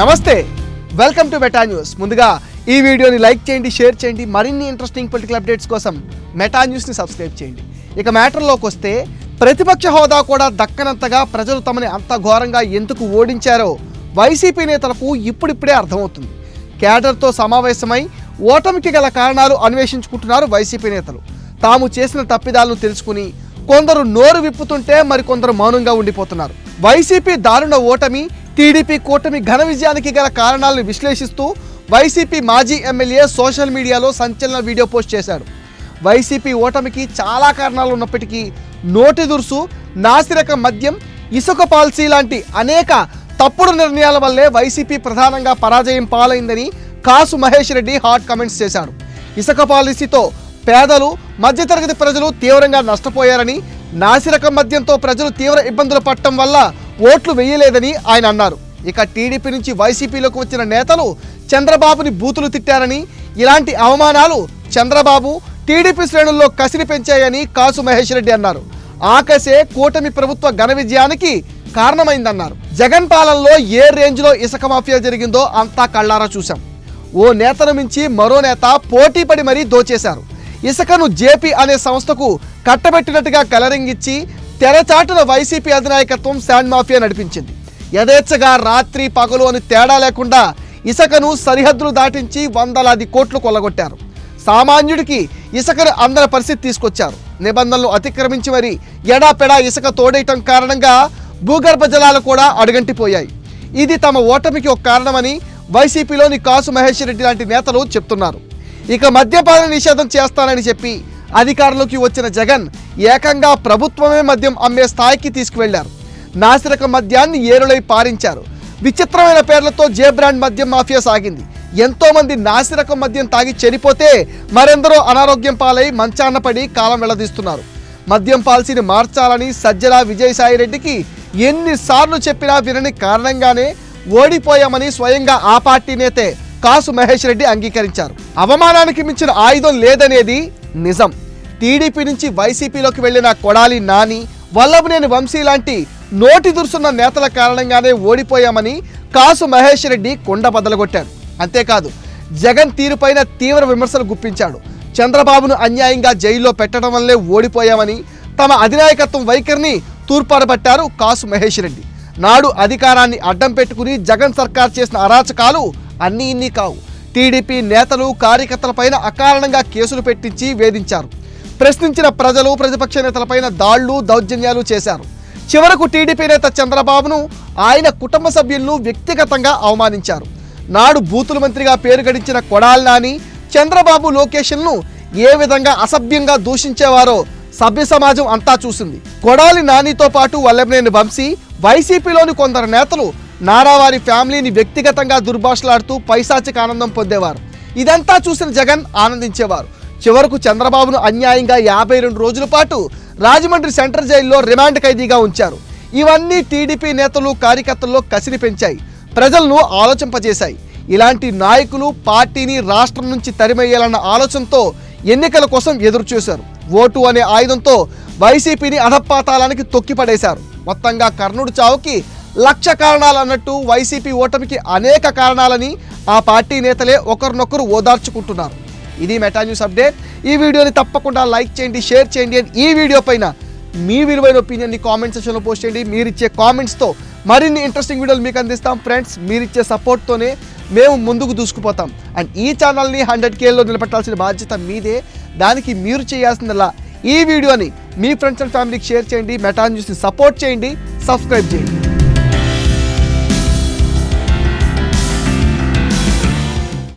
నమస్తే. Welcome to meta news ముందుగా ఈ వీడియోని లైక్ చేయండి షేర్ చేయండి మరిన్ని ఇంట్రెస్టింగ్ పొలిటికల్ అప్డేట్స్ కోసం మెటా న్యూస్ని సబ్స్క్రైబ్ చేయండి. ఇక మ్యాటర్లోకి వస్తే ప్రతిపక్ష హోదా కూడా దక్కనంతగా ప్రజలు తమని అంత ఘోరంగా ఎందుకు ఓడించారో వైసీపీ నేతలకు ఇప్పుడిప్పుడే అర్థమవుతుంది. క్యాడర్తో సమావేశమై ఓటమికి గల కారణాలు అన్వేషించుకుంటున్నారు వైసీపీ నేతలు. తాము చేసిన తప్పిదాలను తెలుసుకుని కొందరు నోరు విప్పుతుంటే మరికొందరు మౌనంగా ఉండిపోతున్నారు. వైసీపీ దారుణ ఓటమి టీడీపీ కూటమి ఘన విజయానికి గల కారణాలను విశ్లేషిస్తూ వైసీపీ మాజీ ఎమ్మెల్యే సోషల్ మీడియాలో సంచలన వీడియో పోస్ట్ చేశాడు. వైసీపీ ఓటమికి చాలా కారణాలు ఉన్నప్పటికీ నోటి దురుసు నాసిరకం మద్యం ఇసుక పాలసీ లాంటి అనేక తప్పుడు నిర్ణయాల వల్లే వైసీపీ ప్రధానంగా పరాజయం పాలైందని కాసు మహేష్ రెడ్డి హాట్ కమెంట్స్ చేశాడు ఇసుక పాలసీతో పేదలు మధ్యతరగతి ప్రజలు తీవ్రంగా నష్టపోయారని నాసిరకం మద్యంతో ప్రజలు తీవ్ర ఇబ్బందులు పడటం వల్ల ఓట్లు వేయలేదని ఆయన అన్నారు. ఇక టీడీపీ నుంచి వైసీపీలోకి వచ్చిన నేతలు చంద్రబాబుని బూతులు తిట్టారని ఇలాంటి అవమానాలు చంద్రబాబు టీడీపీ శ్రేణుల్లో కసిరి పెంచాయని కాసు మహేష్ రెడ్డి అన్నారు. ఆకసే కూటమి ప్రభుత్వ ఘన విజయానికి కారణమైందన్నారు. జగన్ పాలనలో ఏ రేంజ్లో ఇసుక మాఫియా జరిగిందో అంతా కళ్ళారా చూశాం. ఓ నేతను మించి మరో నేత పోటీ పడి మరీ దోచేశారు. ఇసుకను జేపీ అనే సంస్థకు కట్టబెట్టినట్టుగా కలరింగ్ ఇచ్చి తెరచాటున వైసీపీ అధినాయకత్వం శాండ్ మాఫియా నడిపించింది. యథేచ్ఛగా రాత్రి పగలు అని తేడా లేకుండా ఇసుకను సరిహద్దులు దాటించి వందలాది కోట్లు కొల్లగొట్టారు. సామాన్యుడికి ఇసుకను అందరి పరిస్థితి తీసుకొచ్చారు. నిబంధనలు అతిక్రమించి మరి ఎడాపెడా ఇసుక తోడేయటం కారణంగా భూగర్భ జలాలు కూడా అడుగంటిపోయాయి. ఇది తమ ఓటమికి ఒక కారణమని వైసీపీలోని కాసు మహేష్ రెడ్డి లాంటి నేతలు చెప్తున్నారు. ఇక మద్యపాన నిషేధం చేస్తానని చెప్పి అధికారంలోకి వచ్చిన జగన్ ఏకంగా ప్రభుత్వమే మద్యం అమ్మే స్థాయికి తీసుకువెళ్ళారు. నాసిరక మద్యాన్ని ఏరులై పారించారు. విచిత్రమైన పేర్లతో జే బ్రాండ్ మద్యం మాఫియా సాగింది. ఎంతో మంది నాసిరకం మద్యం తాగి చనిపోతే మరెందరో అనారోగ్యం పాలై మంచాన్న పడి కాలం వెళ్ళదీస్తున్నారు. మద్యం పాలసీని మార్చాలని సజ్జల విజయసాయి రెడ్డికి ఎన్నిసార్లు చెప్పినా వినని కారణంగానే ఓడిపోయామని స్వయంగా ఆ పార్టీ నేతే కాసు మహేష్ రెడ్డి అంగీకరించారు. అవమానానికి మించిన ఆయుధం లేదనేది నిజం. టీడీపీ నుంచి వైసీపీలోకి వెళ్ళిన కొడాలి నాని వల్లభనేని వంశీ లాంటి నోటి దుర్సున్న నేతల కారణంగానే ఓడిపోయామని కాసు మహేష్ రెడ్డి కొండ బదలగొట్టాడు అంతేకాదు జగన్ తీరుపైన తీవ్ర విమర్శలు గుప్పించాడు. చంద్రబాబును అన్యాయంగా జైల్లో పెట్టడం వల్లే ఓడిపోయామని తమ అధినాయకత్వం వైఖరిని తూర్పారబట్టారు కాసు మహేష్ రెడ్డి. నాడు అధికారాన్ని అడ్డం పెట్టుకుని జగన్ సర్కార్ చేసిన అరాచకాలు అన్నీ ఇన్ని కావు. టీడీపీ నేతలు కార్యకర్తలపైన అకారణంగా కేసులు పెట్టించి వేధించారు. ప్రశ్నించిన ప్రజలు ప్రతిపక్ష నేతలపైన దాళ్ళు దౌర్జన్యాలు చేశారు. చివరకు టీడీపీ నేత చంద్రబాబును ఆయన కుటుంబ సభ్యులను వ్యక్తిగతంగా అవమానించారు. నాడు బూతుల మంత్రిగా పేరు గడించిన కొడాలి నాని చంద్రబాబు లోకేషన్ను ఏ విధంగా అసభ్యంగా దూషించేవారో సభ్య సమాజం అంతా చూసింది. కొడాలి నానితో పాటు వల్లభనేని వంశీ వైసీపీలోని కొందరు నేతలు నారావారి ఫ్యామిలీని వ్యక్తిగతంగా దుర్భాషలాడుతూ పైశాచిక ఆనందం పొందేవారు. ఇదంతా చూసిన జగన్ ఆనందించేవారు. చివరకు చంద్రబాబును అన్యాయంగా యాభై రెండు రోజుల పాటు రాజమండ్రి సెంట్రల్ జైల్లో రిమాండ్ ఖైదీగా ఉంచారు. ఇవన్నీ టీడీపీ నేతలు కార్యకర్తల్లో కసిని పెంచాయి. ప్రజలను ఆలోచింపజేశాయి. ఇలాంటి నాయకులు పార్టీని రాష్ట్రం నుంచి తరిమేయాలన్న ఆలోచనతో ఎన్నికల కోసం ఎదురుచూశారు. ఓటు అనే ఆయుధంతో వైసీపీని అధపాతాలానికి తొక్కిపడేశారు. మొత్తంగా కర్ణుడు చావుకి లక్ష కారణాలు అన్నట్టు వైసీపీ ఓటమికి అనేక కారణాలని ఆ పార్టీ నేతలే ఒకరినొకరు ఓదార్చుకుంటున్నారు. ఇది మెటా న్యూస్ అప్డేట్. ఈ వీడియోని తప్పకుండా లైక్ చేయండి షేర్ చేయండి అండ్ ఈ వీడియో పైన మీ విలువైన ఒపీనియన్ని కామెంట్ సెక్షన్లో పోస్ట్ చేయండి. మీరు ఇచ్చే కామెంట్స్తో మరిన్ని ఇంట్రెస్టింగ్ వీడియోలు మీకు అందిస్తాం. ఫ్రెండ్స్ మీరు ఇచ్చే సపోర్ట్తోనే మేము ముందుకు దూసుకుపోతాం. అండ్ ఈ ఛానల్ని హండ్రెడ్ కేలో నిలబెట్టాల్సిన బాధ్యత మీదే. దానికి మీరు చేయాల్సిందల్లా ఈ వీడియోని మీ ఫ్రెండ్స్ అండ్ ఫ్యామిలీకి షేర్ చేయండి. మెటా న్యూస్ని సపోర్ట్ చేయండి సబ్స్క్రైబ్ చేయండి.